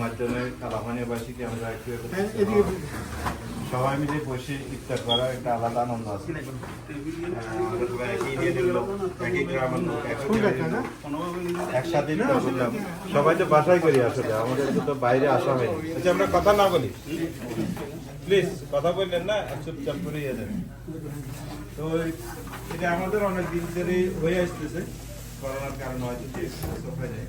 মাধ্যমে কালাপানিয়াবাসীকে আমরা একটু একত্রিত হ্যাঁ। সবাই মিলে বসে ইফতার করার একটা আলাদা আনন্দ আছে? লোক। একসাথে সবাই তো বাসায় করি আসলে আমাদের তো বাইরে আসা হয়নি আচ্ছা আমরা কথা না বলি প্লিজ কথা বললেন না চুপচাপ করে ইয়ে দেন তো এটা আমাদের অনেক দিন ধরে হয়ে আসতেছে করোনার কারণে হয়তো হয়ে যায়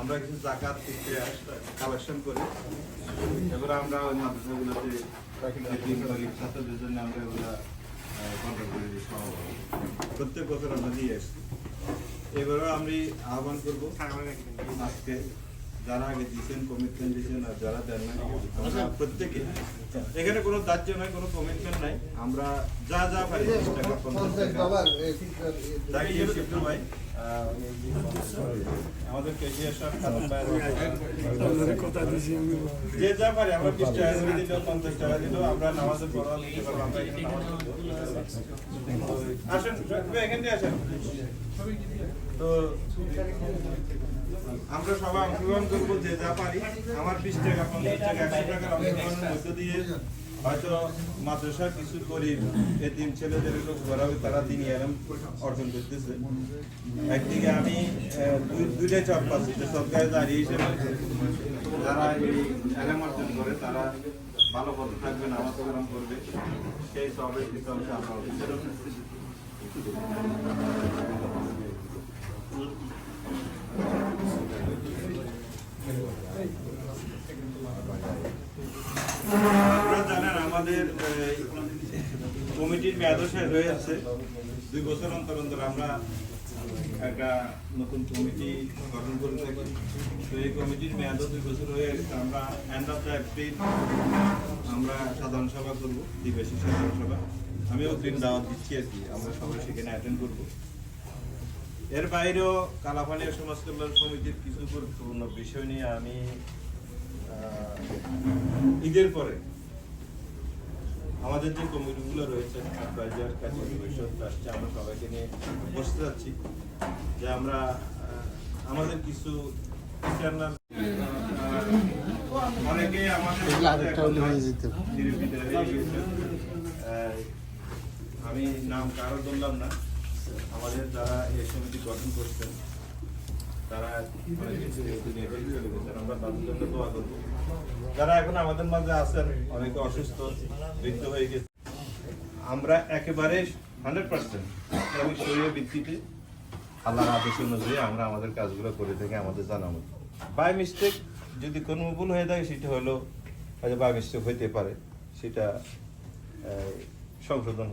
আমরা কিছু জাকাত কালেকশন করি। এবারে আমরা ওই মাদ্রাসাগুলোতে ছাত্রদের জন্য আমরা ওগুলো প্রত্যেক বছর আমরা দিয়ে আসছি। এবারও আমি আহ্বান করব, আজকে যারা আগে দিয়েছেন কমিটমেন্ট দিয়েছেন আর যারা দেন না প্রত্যেকে এখানে কোনো দাহ্য নাই কোনো কমিটমেন্ট নাই। আমরা যা যা পারি ভাই। আমাদের কেজিআর সাহেব যে যা পারি আমরা বিশ টাকা করে দিল পঞ্চাশ টাকা দিল আমরা নামাজের পড়া দিতে পারব আমরা এখানে নামাজ আসেন এখান দিয়ে আসেন। তো আমরা সবাই অংশগ্রহণ করব যে যা পারি। আমার বিশ টাকা, পঞ্চাশ টাকা, একশো টাকার অংশগ্রহণের মধ্য দিয়ে হয়তো মাদ্রাসার কিছু গরিব এতিম ছেলেদের লোক ঘোরা হবে, তারা তিনি এরম অর্জন করতেছে। একদিকে আমি দুই- দুইটাই চাপ পাচ্ছি যে সরকারি দাঁড়িয়ে হিসেবে যারা এই এলাম অর্জন করে, তারা ভালো পথে থাকবে, নামাজ কালাম করবে। সেই সবের কিছু অংশ আমরা অর্জন করব। আপনারা জানেন আমাদের এই, কমিটির মেয়াদ শেষ হয়ে যাচ্ছে দুই বছর অন্তর অন্তর আমরা একটা নতুন কমিটি গঠন করে থাকি। তো এই কমিটির মেয়াদও দুই বছর হয়ে গেছে। আমরা এন্ড অফ দ্য এপ্রিল আমরা সাধারণ সভা করব দ্বিবার্ষিক সাধারণ সভা। আমি অগ্রিম দাওয়াত দিচ্ছি আর কি। আমরা সবাই সেখানে অ্যাটেন্ড করব। এর বাইরেও কালাপানিয়া সমাজ কল্যাণ সমিতির কিছু গুরুত্বপূর্ণ বিষয় নিয়ে আমি ঈদের পরে আমাদের যে কমিটিগুলো রয়েছে অ্যাডভাইজার পরিষদ ট্রাস্টে আমরা সবাইকে নিয়ে বসতে যাচ্ছি যে আমরা আমাদের কিছু আহ, অনেকে আমাদের আমি নাম কারও ধরলাম না আমাদের যারা এই সমিতি গঠন করছেন তারা করব। যারা এখন আমাদের মাঝে আছেন, অনেকে অসুস্থ, বৃদ্ধ হয়ে গেছে, আমরা একেবারে হান্ড্রেড পার্সেন্ট শরীরের ভিত্তিতে আল্লাহর আদেশ অনুযায়ী আমরা আমাদের কাজগুলো করে থাকি আমাদের জানা মতো। বাই মিস্টেক যদি কোনো ভুল হয়ে থাকে, সেটা হলো হয়তো বাই মিস্টেক হইতে পারে, সেটা সংশোধন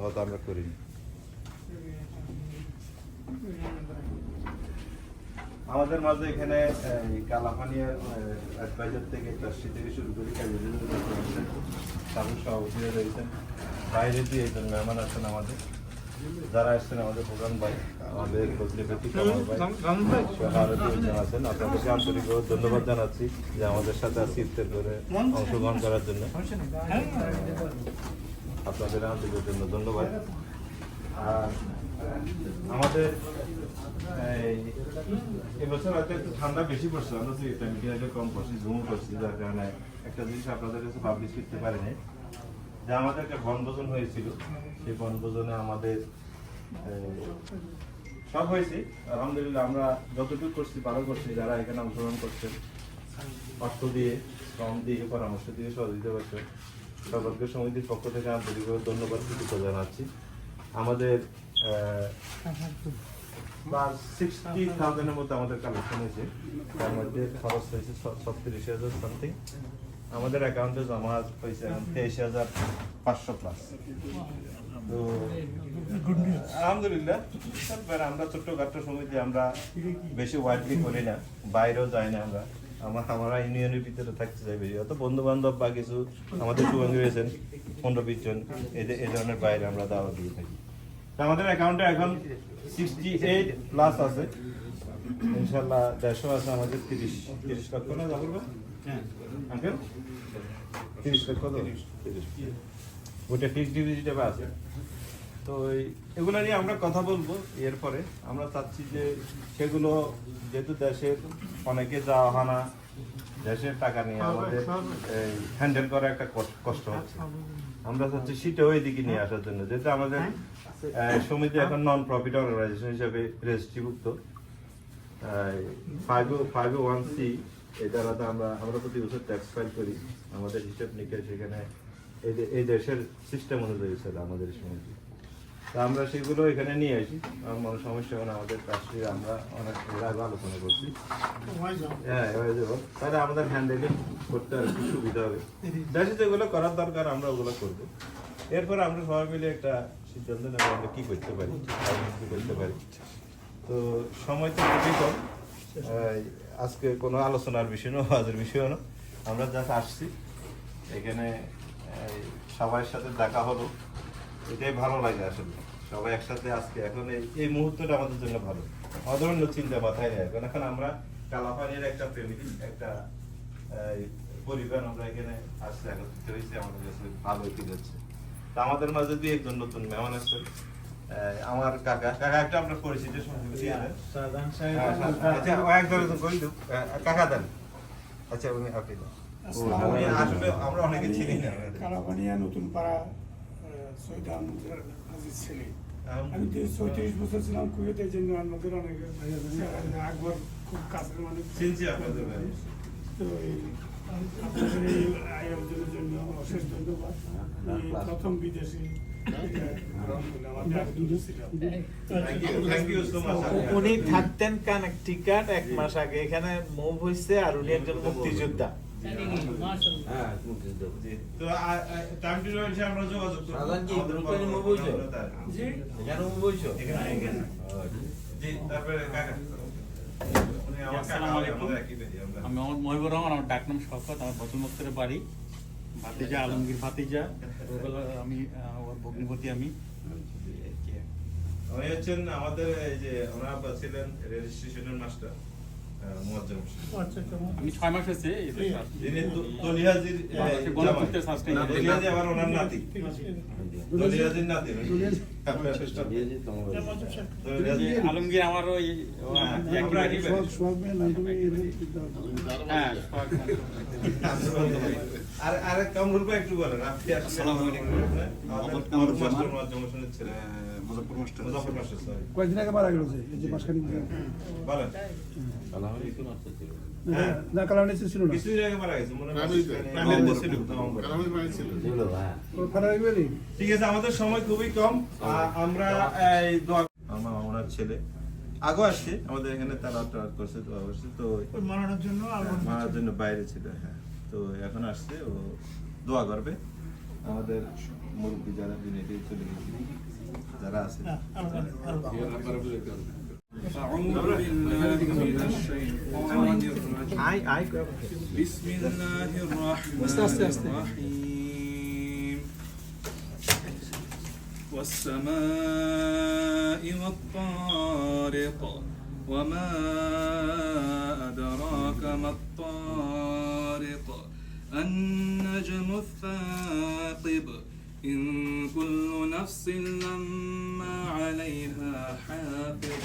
হয়তো আমরা করিনি। আমাদের মাঝে এখানে কালাপানিয়ার অ্যাডভাইজার থেকে ট্রাস্টি থেকে শুরু করে সাবেক সভাপতিরা রয়েছেন। বাইরে দিয়ে একজন মেহমান আছেন আমাদের। যারা আসছেন আমাদের প্রধান ভাই আমাদের দুজন আছেন। আপনাদেরকে আন্তরিকভাবে ধন্যবাদ জানাচ্ছি যে আমাদের সাথে আজকে ইফতার করে অংশগ্রহণ করার জন্য। আপনাদের আন্তরিকের জন্য ধন্যবাদ। আর আমাদের এবছর হয়তো একটু ঠান্ডা বেশি পড়ছে আমরা তো এটা কম করছি জুম করছি, যার কারণে একটা জিনিস আপনাদের কাছে পাবলিশ করতে পারিনি। যে আমাদের একটা বনভোজন হয়েছিল, সেই বনভোজনে আমাদের সব হয়েছে। আলহামদুলিল্লাহ, আমরা যতটুকু করছি, ভালো করছি, যারা এখানে অংশগ্রহণ করছেন, অর্থ দিয়ে, শ্রম দিয়ে, পরামর্শ দিয়ে সহযোগিতা করছেন, সকলকে সমিতির পক্ষ থেকে আন্তরিকভাবে ধন্যবাদ, কৃতজ্ঞতা জানাচ্ছি। আমাদের সিক্সটি থাউজেন্ডের মধ্যে আমাদের কালেকশন হয়েছে। তার মধ্যে খরচ হয়েছে ছত্রিশ হাজার সামথিং আমাদের অ্যাকাউন্টে জমা হয়েছে এখন তেইশ হাজার পাঁচশো প্লাস তো, আলহামদুলিল্লাহ। তারপরে আমরা ছোট্টখাটো সমিতি, আমরা বেশি ওয়াইডলি করি না, বাইরেও যাই না আমরা। আমার আমরা ইউনিয়নের ভিতরে থাকতে চাই বেশি। অত বন্ধু বান্ধব বা কিছু আমাদের সুগন্ধি রয়েছেন, পনেরো বিশ জন এই ধরনের বাইরে আমরা দাওয়া দিয়ে থাকি। আমাদের অ্যাকাউন্টে এখন সিক্সটি এইট প্লাস আছে। ইনশাল্লাহ দেড়শো আছে আমাদের তিরিশ তিরিশ লক্ষ না আঙ্কেল? তিরিশ লক্ষ তো? ফিক্সড ডিপোজিট আছে? তো এগুলো নিয়ে আমরা কথা বলব এরপরে। আমরা চাচ্ছি যে সেগুলো যেহেতু দেশের অনেকে যাওয়া হয় না দেশের টাকা নিয়ে আমাদের হ্যান্ডেল করা একটা কষ্ট- হচ্ছে। আমরা চাচ্ছি সেটাও এদিকে নিয়ে আসার জন্য যেহেতু আমাদের আহ, সমিতি এখন নন প্রফিট অর্গানাইজেশন হিসেবে রেজিস্ট্রিভুক্ত। ফাইভ ফাইভ ওয়ান সি এই দ্বারাতে আমরা আমরা প্রতি বছর ট্যাক্স ফাইল করি। আমাদের হিসাব নিকাশ সেখানে এই দে- এই দেশের সিস্টেম অনুযায়ী ছিল আমাদের সমিতি। তা আমরা সেগুলো এখানে নিয়ে আসি। আমার মনে সমস্যা হয় না আমাদের কাছে আমরা অনেক এর আগে আলোচনা করছি। হ্যাঁ হয়ে যাব। তাহলে আমাদের হ্যান্ডেলিং করতে আর সুবিধা হবে। দেশে যেগুলো করার দরকার আমরা ওগুলো করব। এরপর আমরা সবাই মিলে একটা সিদ্ধান্ত নেব আমরা কি করতে পারি করতে পারি। তো সময় তো খুবই কম। আজকে কোনো আলোচনার বিষয় না আজের বিষয় না আমরা জাস্ট আসছি। এখানে সবার সাথে দেখা হলো। এটাই ভালো লাগে আসলে। সবাই একসাথে আজকে, এখন এই মুহূর্তটা আমাদের জন্য ভালো। অন্য চিন্তা মাথায় নেই। এখন এখন আমরা কালাপানির একটা ফ্যামিলি একটা পরিবার আমরা এখানে আসছে একত্রিত হয়েছে। আমাদের কাছে ভালো হচ্ছে তা আমাদের মাঝে দুই একজন নতুন মেহমান এই, আমার কাকা। কাকা একটা আপনার পরিচিত সঙ্গে দিয়ে দেন। আচ্ছা, কাকা দেন। আচ্ছা উনি আপনি দেন। আসলে আমরা অনেকে চিনি না। নতুন পাড়া সৈয়দ আহমদের আজিজ ছেলে। আমি বছর ছিলাম কুয়েতে জন্য আমাদের অনেক আকবর খুব কাছের মানুষ। চিনছি আপনাদের। তো এই আপনাদের এই. উনি থাকতেন কানেকটিকাট এক মাস আগে এখানে মুভ হয়েছে আর উনি একজন মুক্তিযোদ্ধা। জি, তারপরে আমার আমরা- আমি মোহাম্মদ মহিবুর রহমান আমার ডাক নাম শওকত, আমার বচন বক্তের বাড়ি, ভাতিজা, আলমগীর ভাতিজা আমি ওর ভগ্নিপতি আমি। উনি হচ্ছেন আমাদের এই যে ওনার ছিলেন ছিলেন রেজিস্ট্রেশনের মাস্টার আমি ছয় মাস হয়েছে এই দেশে আসছি। যিনি দলিয়াজির গণতন্ত্রের জামাই। দলিয়াজি আবার ওনার নাতি। দলিয়াজির নাতি। আপনার sister। দলিয়াজি যে আলমগীর আমার ওই ও আমার যে একই বাড়ি। হ্যাঁ সোহাগ আর আর কামরুল একটু বলেন আপনি আসলে আসসালামু আলাইকুম। Kamrul master Muzaffar master Muzaffar master sorry কয়েকদিন আগে মারা গেল যে এই যে মাসখানি বলেন হ্যাঁ না ছিল না কিছুদিন আগে মারা গেছে মনে হয় ঠিক আছে আমাদের সময় খুবই কম আমরা এই দোয়া আমার ছেলে আগো আসছে আমাদের এখানে তারা টাওয়ার করছে করছে তো মারানোর জন্য। মারার জন্য বাইরে ছিল হ্যাঁ তো এখন আসছে ও দোয়া করবে আমাদের মুরব্বী যারা বিনেটি চলে গেছে أعوذ بالله من الشيطان الرجيم بسم الله الرحمن الرحيم. والسماء والطارق وما أدراك ما الطارق. النجم الثاقب إن كل نفس لما عليها حافظ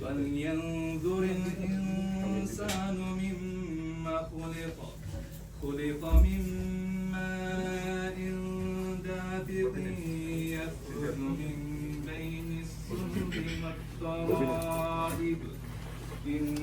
فلينظر الإنسان مما خلق خلق من ماء دافق يخرج من بين الصلب والترائب. إنه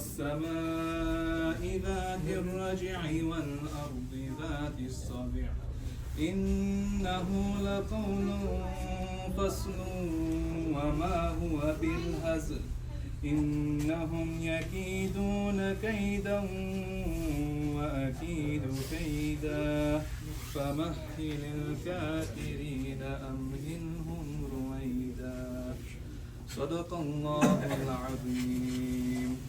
والسماء ذات الرجع والأرض ذات الصدع إنه لقول الفصل وما هو بالهزل. إنهم يكيدون كيدا وأكيد كيدا. فمهل الكافرين أمهلهم رويدا. صدق الله العظيم.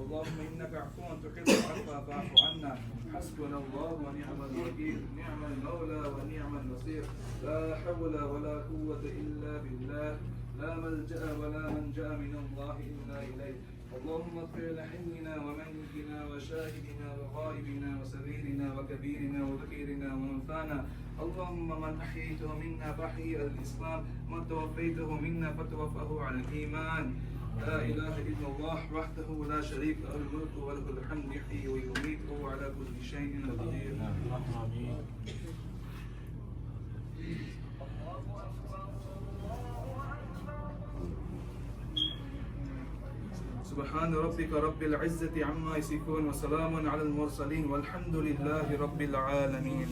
اللهم إنك عفو تحب العفو فاعف عنا. حسبنا الله ونعم الوكيل. نعم المولى ونعم النصير. لا حول ولا قوة إلا بالله. لا ملجأ ولا منجأ من الله إلا إليه. اللهم اغفر لحينا وميتنا وشاهدنا وغائبنا وصغيرنا وكبيرنا وذكيرنا وانفانا اللهم من أحييته منا فأحيي الإسلام. ومن توفيته منا فتوفه على الإيمان. لا إله إلا الله وحده لا شريك له الملك وله الحمد يحيي ويميت وهو على كل شيء قدير. سبحان ربك رب العزة عما يصفون وسلام على المرسلين والحمد لله رب العالمين.